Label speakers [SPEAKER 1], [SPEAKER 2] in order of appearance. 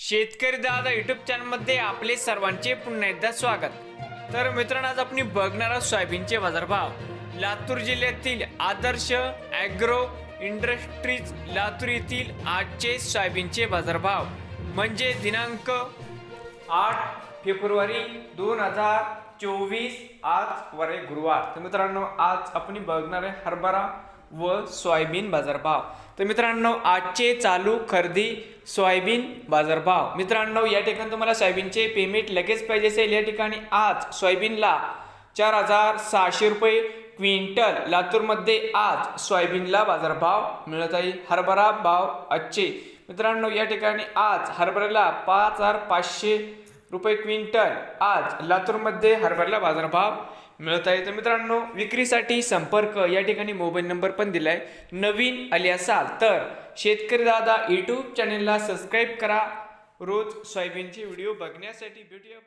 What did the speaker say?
[SPEAKER 1] शेतकरी दादा युट्यूब चॅनलमध्ये आपले सर्वांचे पुन्हा एकदा स्वागत. तर मित्रांनो आज आपण बघणार आहोत सोयाबीनचे बाजारभाव. लातूर जिल्ह्यातील आदर्श ॲग्रो इंडस्ट्रीज लातूर येथील आजचे सोयाबीनचे बाजारभाव. म्हणजे दिनांक आठ फेब्रुवारी दोन हजार चोवीस आज वर गुरुवार. तर मित्रांनो आज आपण बघणार आहे हरभरा व सोयाबीन बाजारभाव. तर मित्रांनो आजचे चालू खरेदी सोयाबीन बाजारभाव. मित्रांनो या ठिकाणी तुम्हाला सोयाबीनचे पेमेंट लगेच पाहिजे असेल. या ठिकाणी आज सोयाबीनला चार हजार सहाशे रुपये क्विंटल. लातूरमध्ये आज सोयाबीनला बाजारभाव मिळत आहे. हरभरा भाव आजचे. मित्रांनो या ठिकाणी आज हरभऱ्याला पाच हजार पाचशे रुपये क्विंटल आज लातूरमध्ये हरभऱ्याला बाजारभाव मिळत आहे तर मित्रांनो विक्रीसाठी संपर्क या ठिकाणी मोबाईल नंबर पण दिला आहे नवीन आले असाल तर शेतकरी दादा यूट्यूब चॅनेलला सबस्क्राईब करा. रोज सोयाबीनचे व्हिडिओ बघण्यासाठी भेटूया